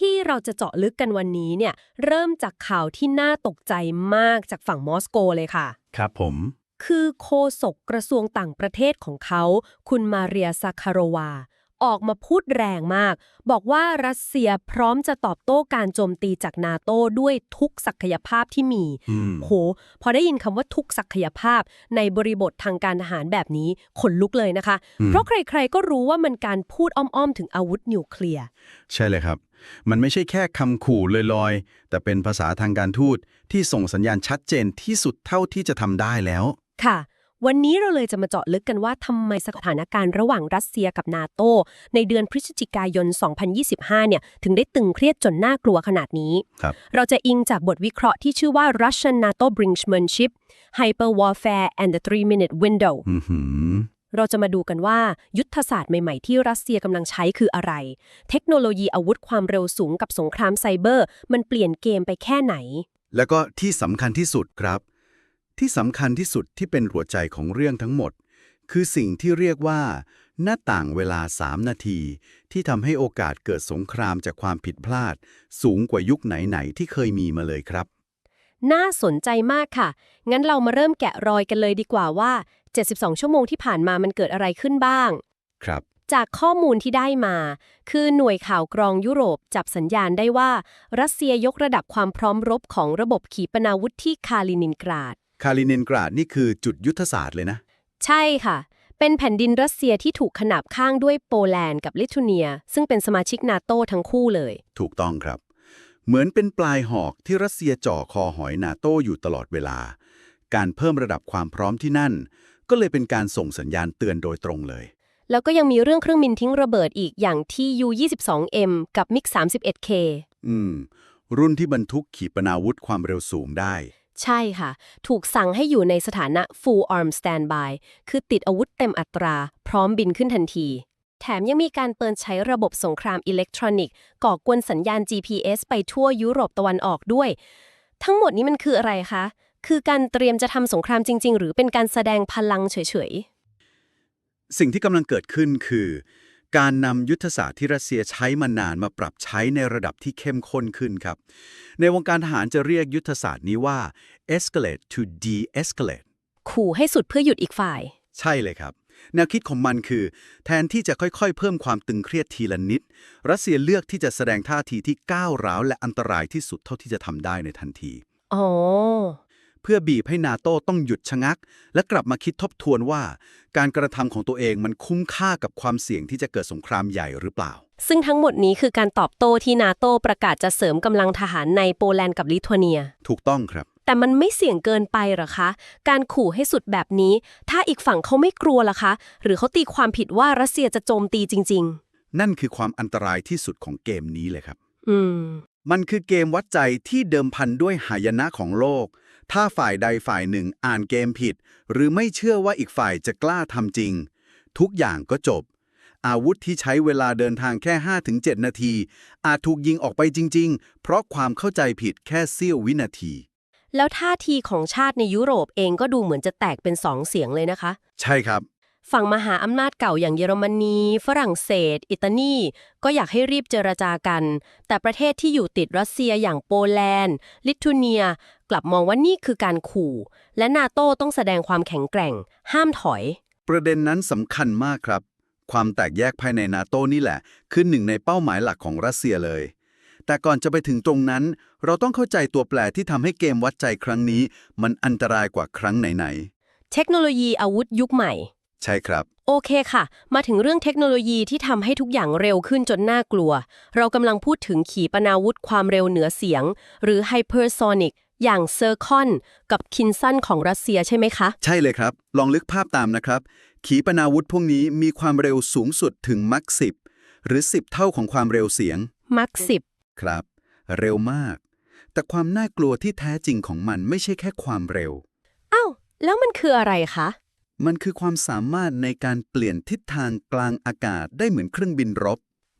ที่เราจะเจาะลึกกันวันนี้เนี่ยเริ่มจากข่าวที่น่าตกใจมากจากฝั่งมอสโกเลยค่ะ ครับผม คือโฆษกกระทรวงต่างประเทศของเขา คุณมาเรียซาคารวา ออกมาพูดแรงมาก บอกว่ารัสเซียพร้อมจะตอบโต้การโจมตีจากนาโต้ด้วยทุกศักยภาพที่มีอืมโห พอได้ยินคำว่าทุกศักยภาพในบริบททางการทหารแบบนี้ขนลุกเลยนะคะอืมเพราะใครๆก็รู้ว่ามันการพูดอ้อมๆ ถึงอาวุธนิวเคลียร์ ใช่เลยครับ มันไม่ใช่แค่คำขู่ลอยๆ แต่เป็นภาษาทางการทูตที่ส่งสัญญาณชัดเจนที่สุดเท่าที่จะทำได้แล้ว ค่ะ วันนี้เราเลยจะมาเจาะลึกกันว่าทำไมสถานการณ์ระหว่างรัสเซียกับนาโตในเดือนพฤศจิกายน 2025 เนี่ยถึงได้ตึงเครียดจนน่ากลัวขนาดนี้ครับเราจะอิงจากบทวิเคราะห์ที่ชื่อว่า Russian NATO Brinksmanship Hyper Warfare and the Three Minute Window อือหือเราจะมาดูกันว่ายุทธศาสตร์ใหม่ๆ ที่รัสเซียกำลังใช้คืออะไร เทคโนโลยีอาวุธความเร็วสูงกับสงครามไซเบอร์ มันเปลี่ยนเกมไปแค่ไหน แล้วก็ที่สำคัญที่สุดครับ ที่สำคัญที่สุดที่เป็นหัวใจของเรื่องทั้งหมด คือสิ่งที่เรียกว่า หน้าต่างเวลา 3 นาที ที่ทำให้โอกาสเกิดสงครามจากความผิดพลาด สูงกว่ายุคไหน ๆ ที่เคยมีมาเลยครับ น่าสนใจมากค่ะ งั้นเรามาเริ่มแกะรอยกันเลยดีกว่าว่า 72 ชั่วโมงที่ผ่านมามันเกิดอะไรขึ้นบ้าง ครับ จากข้อมูลที่ได้มา คือหน่วยข่าวกรองยุโรปจับสัญญาณได้ว่า รัสเซียยกระดับความพร้อมรบของระบบขีปนาวุธที่คาลินินกราด คาลินินกราดนี่คือจุดยุทธศาสตร์เลยนะ ใช่ค่ะ เป็นแผ่นดินรัสเซียที่ถูกขนาบข้างด้วยโปแลนด์กับลิทัวเนีย ซึ่งเป็นสมาชิกนาโตทั้งคู่เลย ถูกต้องครับ เหมือนเป็นปลายหอกที่รัสเซียจ่อคอหอยนาโต้อยู่ตลอดเวลา การเพิ่มระดับความพร้อมที่นั่น ก็เลยเป็นการส่งสัญญาณเตือนโดยตรงเลย แล้วก็ยังมีเรื่องเครื่องบินทิ้งระเบิดอีกอย่างที่ U-22M กับ MiG-31K อืม รุ่นที่บรรทุกขีปนาวุธความเร็วสูงได้ ใช่ค่ะ ถูกสั่งให้อยู่ในสถานะ full arm standby คือติดอาวุธเต็มอัตรา พร้อมบินขึ้นทันที แถมยังมีการเปิดใช้ระบบสงครามอิเล็กทรอนิกส์ ก่อกวนสัญญาณ GPS ไปทั่วยุโรปตะวันออกด้วย ทั้งหมดนี้มันคืออะไรคะ คือการเตรียมจะทำสงครามจริง ๆ หรือเป็นการแสดงพลังเฉยๆ สิ่งที่กำลังเกิดขึ้นคือ การนำยุทธศาสตร์ที่รัสเซียใช้มานานมาปรับใช้ในระดับที่เข้มข้นขึ้นครับ ในวงการทหารจะเรียกยุทธศาสตร์นี้ว่า escalate to de-escalate ๆขู่ให้สุดเพื่อหยุดอีกฝ่าย ใช่เลยครับ แนวคิดของมันคือ แทนที่จะค่อยๆ เพิ่มความตึงเครียดทีละนิด รัสเซียเลือกที่จะแสดงท่าทีที่ก้าวร้าวและอันตรายที่สุดเท่าที่จะทำได้ในทันที อ๋อ เพื่อบีบให้นาโต้ต้องหยุดชะงัก และกลับมาคิดทบทวนว่า การกระทำของตัวเองมันคุ้มค่ากับความเสี่ยงที่จะเกิดสงครามใหญ่หรือเปล่า ซึ่งทั้งหมดนี้คือการตอบโต้ที่นาโตประกาศจะเสริมกำลังทหารในโปแลนด์กับลิทัวเนีย ถูกต้องครับ แต่มันไม่เสี่ยงเกินไปเหรอคะ การขู่ให้สุดแบบนี้ ถ้าอีกฝั่งเขาไม่กลัวล่ะคะ หรือเขาตีความผิดว่ารัสเซียจะโจมตีจริงนั่นคือความอันตรายที่สุดของเกมนี้เลยครับๆอืมมันคือเกมวัดใจที่เดิมพันด้วยหายนะของโลก ถ้าฝ่ายใดฝ่ายหนึ่งอ่านเกมผิด หรือไม่เชื่อว่าอีกฝ่ายจะกล้าทำจริง ทุกอย่างก็จบ อาวุธที่ใช้เวลาเดินทางแค่ 5-7 นาที อาจถูกยิงออกไปจริง ๆ เพราะความเข้าใจผิดแค่เสี้ยววินาที แล้วท่าทีของชาติในยุโรปเองก็ดูเหมือนจะแตกเป็นสองเสียงเลยนะคะ ใช่ครับ ฝั่งมหาอำนาจเก่าอย่างเยอรมนี ฝรั่งเศส อิตาลีก็อยากให้รีบเจรจากัน แต่ประเทศที่อยู่ติดรัสเซียอย่างโปแลนด์ ลิทัวเนีย กลับมองว่านี่คือการขู่ และนาโต้ต้องแสดงความแข็งแกร่ง ห้ามถอย ประเด็นนั้นสำคัญมากครับ ความแตกแยกภายในนาโต้นี่แหละ คือหนึ่งในเป้าหมายหลักของรัสเซียเลย แต่ก่อนจะไปถึงตรงนั้น เราต้องเข้าใจตัวแปรที่ทำให้เกมวัดใจครั้งนี้ มันอันตรายกว่าครั้งไหนเทคโนโลยีอาวุธยุคใหม่ๆใช่ครับ โอเคค่ะ มาถึงเรื่องเทคโนโลยีที่ทำให้ทุกอย่างเร็วขึ้นจนน่ากลัว เรากำลังพูดถึงขีปนาวุธความเร็วเหนือเสียง หรือ hypersonic อ ย่างเซอร์คอนกับคินซันของรัสเซียใช่ไหมคะ ใช่เลยครับ ลองลึกภาพตามนะครับ ขีปนาวุธพวกนี้มีความเร็วสูงสุดถึงมักสิบหรือ 10 เท่าของความเร็วเสียง มักสิบครับ เร็วมาก แต่ความน่ากลัวที่แท้จริงของมันไม่ใช่แค่ความเร็วอ้าวแล้วมันคืออะไรคะ มันคือความสามารถในการเปลี่ยนทิศทางกลางอากาศได้เหมือนเครื่องบินรบ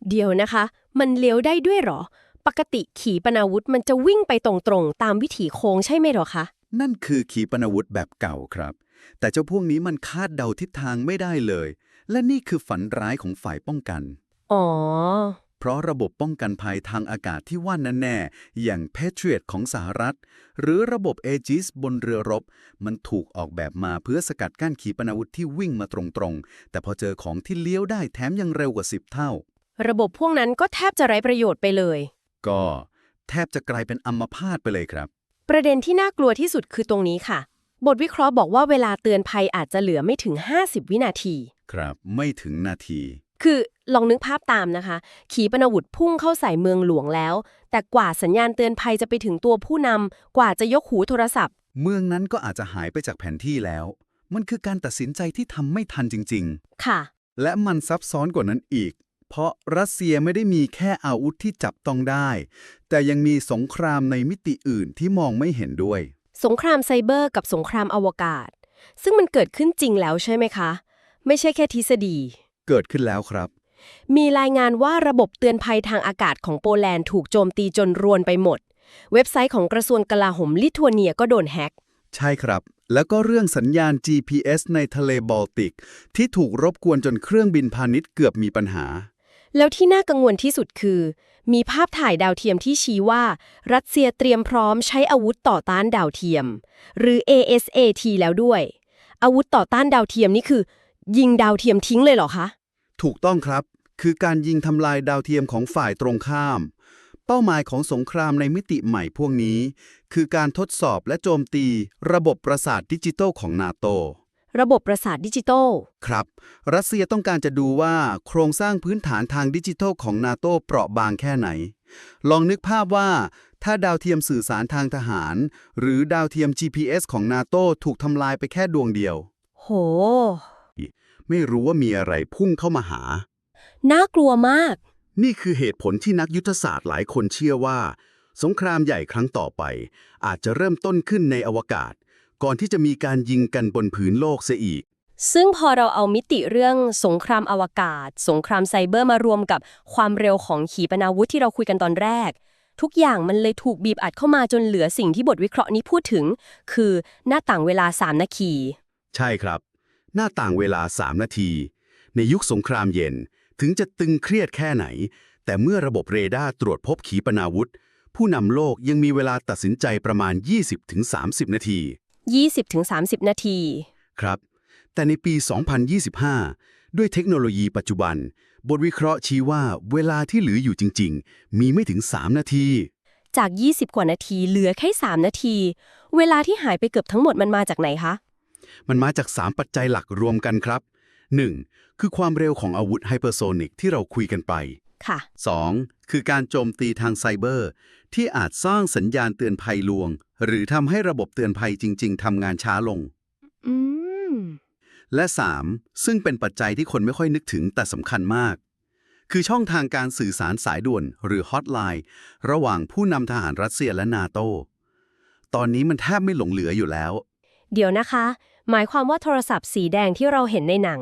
เดี๋ยวนะคะ มันเลี้ยวได้ด้วยเหรอ ปกติขีปนาวุธมันจะวิ่งไปตรงๆ ตามวิถีโค้งใช่ไหมเหรอคะ นั่นคือขีปนาวุธแบบเก่าครับ แต่เจ้าพวกนี้มันคาดเดาทิศทางไม่ได้เลย และนี่คือฝันร้ายของฝ่ายป้องกัน อ๋อ เพราะระบบป้องกันภัยทางอากาศที่ว่านั่นแน่ อย่าง Patriot ของสหรัฐ หรือระบบ Aegis บนเรือรบ มันถูกออกแบบมาเพื่อสกัดกั้นขีปนาวุธที่วิ่งมาตรงๆ แต่พอเจอของที่เลี้ยวได้แถมยังเร็วกว่า 10 เท่า ระบบพวกนั้นก็แทบจะไร้ประโยชน์ไปเลย ก็แทบจะกลายเป็นอัมพาตไปเลยครับ ประเด็นที่น่ากลัวที่สุดคือตรงนี้ค่ะ บทวิเคราะห์บอกว่าเวลาเตือนภัยอาจจะเหลือไม่ถึง 50 วินาที ครับไม่ถึงนาที คือลองนึกภาพตามนะคะ ขีปนาวุธพุ่งเข้าใส่เมืองหลวงแล้ว แต่กว่าสัญญาณเตือนภัยจะไปถึงตัวผู้นำกว่าจะยกหูโทรศัพท์ เมืองนั้นก็อาจจะหายไปจากแผนที่แล้ว มันคือการตัดสินใจที่ทำไม่ทันจริง ๆ ค่ะ และมันซับซ้อนกว่านั้นอีก เพราะรัสเซียไม่ได้มีแค่อาวุธที่จับต้องได้ แต่ยังมีสงครามในมิติอื่นที่มองไม่เห็นด้วย สงครามไซเบอร์กับสงครามอวกาศ ซึ่งมันเกิดขึ้นจริงแล้วใช่ไหมคะ ไม่ใช่แค่ทฤษฎี เกิดขึ้นแล้วครับ มีรายงานว่าระบบเตือนภัยทางอากาศของโปแลนด์ถูกโจมตีจนรวนไปหมด เว็บไซต์ของกระทรวงกลาโหมลิทัวเนียก็โดนแฮ็กใช่ครับ แล้วก็เรื่องสัญญาณ GPS ในทะเลบอลติก ที่ถูกรบกวนจนเครื่องบินพาณิชย์เกือบมีปัญหา แล้วที่น่ากังวลที่สุดคือ มีภาพถ่ายดาวเทียมที่ชี้ว่า รัสเซียเตรียมพร้อมใช้อาวุธต่อต้านดาวเทียม หรือ ASAT แล้วด้วย อาวุธต่อต้านดาวเทียมนี่คือ ยิงดาวเทียมทิ้งเลยเหรอคะ ถูกต้องครับ คือการยิงทำลายดาวเทียมของฝ่ายตรงข้าม เป้าหมายของสงครามในมิติใหม่พวกนี้ คือการทดสอบและโจมตี ระบบประสาทดิจิทัลของนาโต ระบบประสาทดิจิตอลครับ รัสเซียต้องการจะดูว่าโครงสร้างพื้นฐานทางดิจิทัลของนาโตเปราะบางแค่ไหน ลองนึกภาพว่า ถ้าดาวเทียมสื่อสารทางทหาร หรือดาวเทียม GPS ของนาโตถูกทำลายไปแค่ดวงเดียว โห ไม่รู้ว่ามีอะไรพุ่งเข้ามาหา น่ากลัวมาก นี่คือเหตุผลที่นักยุทธศาสตร์หลายคนเชื่อว่า สงครามใหญ่ครั้งต่อไป อาจจะเริ่มต้นขึ้นในอวกาศ ก่อนที่จะมีการยิงกันบนผืนโลกเสียอีก ซึ่งพอเราเอามิติเรื่องสงครามอวกาศ สงครามไซเบอร์มารวมกับความเร็วของขีปนาวุธที่เราคุยกันตอนแรก ทุกอย่างมันเลยถูกบีบอัดเข้ามาจนเหลือสิ่งที่บทวิเคราะห์นี้พูดถึง คือหน้าต่างเวลา3นาที ใช่ครับ หน้าต่างเวลา 3 นาที ในยุคสงครามเย็นถึงจะตึงเครียดแค่ไหน แต่เมื่อระบบเรดาร์ตรวจพบขีปนาวุธ ผู้นำโลกยังมีเวลาตัดสินใจประมาณ 20-30 นาที 20-30 นาที ครับ แต่ในปี 2025 ด้วยเทคโนโลยีปัจจุบัน บทวิเคราะห์ชี้ว่าเวลาที่เหลืออยู่จริง ๆ มีไม่ถึง 3 นาที จาก 20 กว่านาทีเหลือแค่ 3 นาที เวลาที่หายไปเกือบทั้งหมดมันมาจากไหนคะ มันมาจาก 3 ปัจจัยหลักรวมกันครับ 1. คือความเร็วของอาวุธไฮเปอร์โซนิกที่เราคุยกันไปค่ะ 2. คือการโจมตีทางไซเบอร์ ที่อาจสร้างสัญญาณเตือนภัยลวง หรือทำให้ระบบเตือนภัยจริง ๆทำงานช้าลง อืม และ 3. ซึ่งเป็นปัจจัยที่คนไม่ค่อยนึกถึงแต่สำคัญมาก คือช่องทางการสื่อสารสายด่วนหรือฮอตไลน์ระหว่างผู้นำทหารรัสเซียและนาโต ตอนนี้มันแทบไม่หลงเหลืออยู่แล้ว เดี๋ยวนะคะ หมายความว่าโทรศัพท์สีแดงที่เราเห็นในหนัง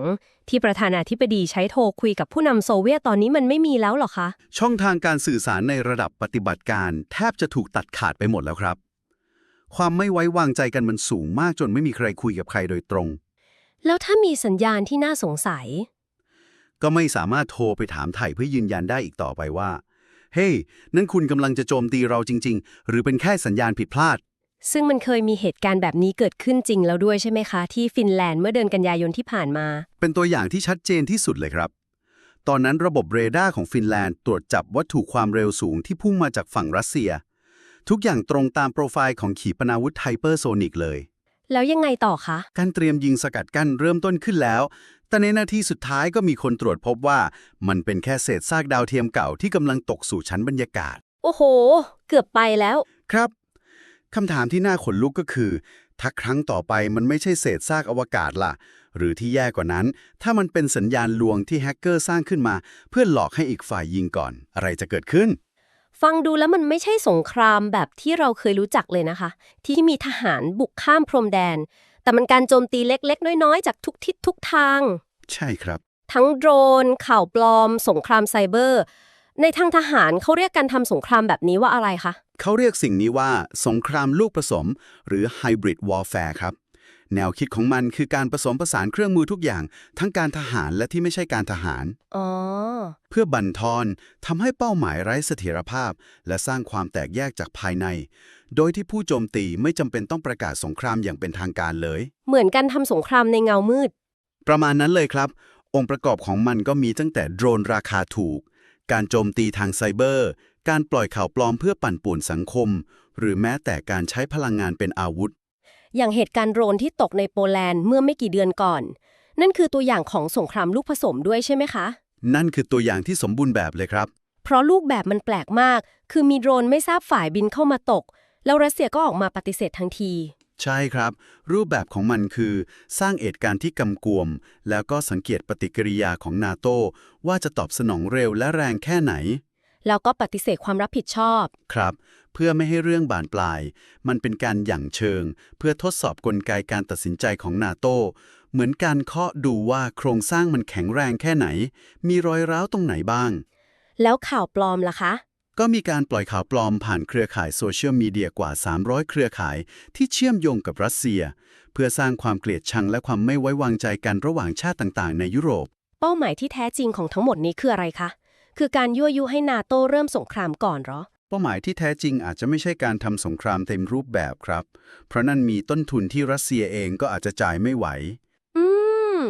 ที่ประธานาธิบดีใช้โทรคุยกับผู้นำโซเวียตตอนนี้มันไม่มีแล้วเหรอคะ ช่องทางการสื่อสารในระดับปฏิบัติการ แทบจะถูกตัดขาดไปหมดแล้วครับ ความไม่ไว้วางใจกันมันสูงมากจนไม่มีใครคุยกับใครโดยตรง แล้วถ้ามีสัญญาณที่น่าสงสัย ก็ไม่สามารถโทรไปถามไถ่เพื่อยืนยันได้อีกต่อไปว่า เฮ้ hey, นั่นคุณกำลังจะโจมตีเราจริง ๆ หรือเป็นแค่สัญญาณผิดพลาด ซึ่งมันเคยมีเหตุการณ์แบบนี้เกิดขึ้นจริงแล้วด้วยใช่ไหมคะ ที่ฟินแลนด์เมื่อเดือนกันยายนที่ผ่านมา เป็นตัวอย่างที่ชัดเจนที่สุดเลยครับ ตอนนั้นระบบเรดาร์ของฟินแลนด์ตรวจจับวัตถุความเร็วสูงที่พุ่งมาจากฝั่งรัสเซีย ทุกอย่างตรงตามโปรไฟล์ของขีปนาวุธไฮเปอร์โซนิกเลย แล้วยังไงต่อคะ การเตรียมยิงสกัดกั้นเริ่มต้นขึ้นแล้ว แต่ในนาทีสุดท้ายก็มีคนตรวจพบว่า มันเป็นแค่เศษซากดาวเทียมเก่าที่กำลังตกสู่ชั้นบรรยากาศ โอ้โห เกือบไปแล้ว ครับ คำถามที่น่าขนลุกก็คือ ถ้าครั้งต่อไปมันไม่ใช่เศษซากอวกาศล่ะ หรือที่แย่กว่านั้น ถ้ามันเป็นสัญญาณลวงที่แฮกเกอร์สร้างขึ้นมา เพื่อหลอกให้อีกฝ่ายยิงก่อน อะไรจะเกิดขึ้น ฟังดูแล้วมันไม่ใช่สงครามแบบที่เราเคยรู้จักเลยนะคะ ที่มีทหารบุกข้ามพรมแดน แต่มันการโจมตีเล็กๆ น้อยๆ จากทุกทิศทุกทาง ใช่ครับ ทั้งโดรนข่าวปลอม สงครามไซเบอร์ ในทางทหารเขาเรียกการทำสงครามแบบนี้ว่าอะไรคะ เขาเรียกสิ่งนี้ว่าสงครามลูกผสม หรือ Hybrid Warfare ครับ แนวคิดของมันคือการผสมผสานเครื่องมือทุกอย่าง ทั้งการทหารและที่ไม่ใช่การทหาร อ๋อ เพื่อบั่นทอนทำให้เป้าหมายไร้เสถียรภาพ และสร้างความแตกแยกจากภายใน โดยที่ผู้โจมตีไม่จำเป็นต้องประกาศสงครามอย่างเป็นทางการเลย เหมือนกันทำสงครามในเงามืด ประมาณนั้นเลยครับ องค์ประกอบของมันก็มีตั้งแต่โดรนราคาถูก การโจมตีทางไซเบอร์ การปล่อยข่าวปลอมเพื่อปั่นป่วนสังคม หรือแม้แต่การใช้พลังงานเป็นอาวุธ อย่างเหตุการณ์โดรนที่ตกในโปแลนด์เมื่อไม่กี่เดือนก่อน นั่นคือตัวอย่างของสงครามลูกผสมด้วยใช่ไหมคะ นั่นคือตัวอย่างที่สมบูรณ์แบบเลยครับ เพราะลูกแบบมันแปลกมาก คือมีโดรนไม่ทราบฝ่ายบินเข้ามาตก แล้วรัสเซียก็ออกมาปฏิเสธทันที ใช่ครับ รูปแบบของมันคือสร้างเหตุการณ์ที่กำกวม แล้วก็สังเกตปฏิกิริยาของนาโตว่าจะตอบสนองเร็วและแรงแค่ไหน แล้วก็ปฏิเสธความรับผิดชอบ ครับ เพื่อไม่ให้เรื่องบานปลาย มันเป็นการหยั่งเชิง เพื่อทดสอบกลไกการตัดสินใจของนาโตเหมือนการเคาะดูว่าโครงสร้างมันแข็งแรงแค่ไหน มีรอยร้าวตรงไหนบ้าง แล้วข่าวปลอมล่ะคะ ก็มีการปล่อยข่าวปลอมผ่านเครือข่ายโซเชียลมีเดียกว่า 300 เครือข่ายที่เชื่อมโยงกับรัสเซีย เพื่อสร้างความเกลียดชังและความไม่ไว้วางใจกันระหว่างชาติต่างๆ ในยุโรป เป้าหมายที่แท้จริงของทั้งหมดนี้คืออะไรคะ คือการยั่วยุให้นาโต้เริ่มสงครามก่อนเหรอ เป้าหมายที่แท้จริงอาจจะไม่ใช่การทำสงครามเต็มรูปแบบครับ เพราะนั่นมีต้นทุนที่รัสเซียเองก็อาจจะจ่ายไม่ไหว อืม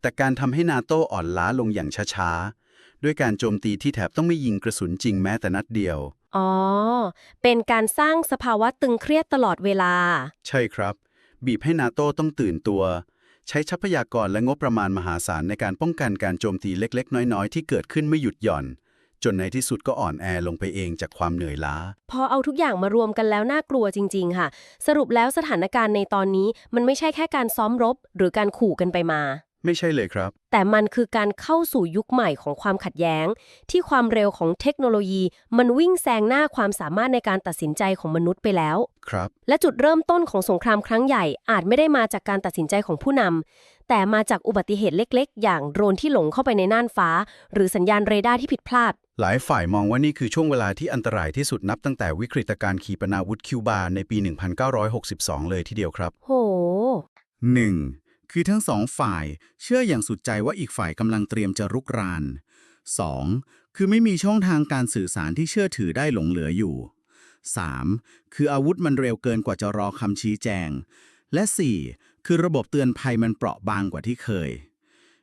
แต่การทำให้นาโตอ่อนล้าลงอย่างช้าๆ ด้วยการโจมตีที่แถบต้องไม่ยิงกระสุนจริงแม้แต่นัดเดียว อ๋อ เป็นการสร้างสภาวะตึงเครียดตลอดเวลา ใช่ครับ บีบให้นาโตต้องตื่นตัว ใช้ทรัพยากรและงบประมาณมหาศาลในการป้องกันการโจมตีเล็ก ๆ น้อย ๆ ที่เกิดขึ้นไม่หยุดหย่อน จนในที่สุดก็อ่อนแอลงไปเองจากความเหนื่อยล้า พอเอาทุกอย่างมารวมกันแล้วน่ากลัวจริง ๆ ค่ะ สรุปแล้วสถานการณ์ในตอนนี้มันไม่ใช่แค่การซ้อมรบ หรือการขู่กันไปมา ไม่ใช่เลยครับ แต่มันคือการเข้าสู่ยุคใหม่ของความขัดแย้ง ที่ความเร็วของเทคโนโลยีมันวิ่งแซงหน้าความสามารถในการตัดสินใจของมนุษย์ไปแล้ว ครับ และจุดเริ่มต้นของสงครามครั้งใหญ่อาจไม่ได้มาจากการตัดสินใจของผู้นำแต่มาจากอุบัติเหตุเล็กๆ อย่างโดรนที่หลงเข้าไปในน่านฟ้า หรือสัญญาณเรดาร์ที่ผิดพลาด หลายฝ่ายมองว่านี่คือช่วงเวลาที่อันตรายที่สุดนับตั้งแต่วิกฤตการณ์ขีปนาวุธคิวบาในปี 1962 เลยทีเดียวครับ โห 1. คือทั้งสองฝ่ายเชื่ออย่างสุดใจว่าอีกฝ่ายกำลังเตรียมจะรุกราน 2. คือไม่มีช่องทางการสื่อสารที่เชื่อถือได้หลงเหลืออยู่ 3. คืออาวุธมันเร็วเกินกว่าจะรอคำชี้แจง และ 4. คือระบบเตือนภัยมันเปราะบางกว่าที่เคย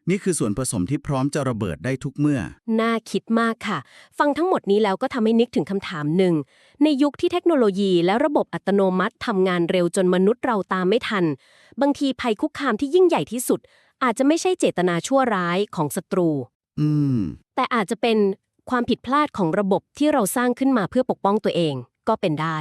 นี่คือส่วนผสมที่พร้อมจะระเบิดได้ทุกเมื่อ น่าคิดมากค่ะ ฟังทั้งหมดนี้แล้วก็ทำให้นึกถึงคำถามหนึ่ง ในยุคที่เทคโนโลยีและระบบอัตโนมัติทำงานเร็วจนมนุษย์เราตามไม่ทัน บางทีภัยคุกคามที่ยิ่งใหญ่ที่สุด อาจจะไม่ใช่เจตนาชั่วร้ายของศัตรู อืม แต่อาจจะเป็นความผิดพลาดของระบบที่เราสร้างขึ้นมาเพื่อปกป้องตัวเอง ก็เป็นได้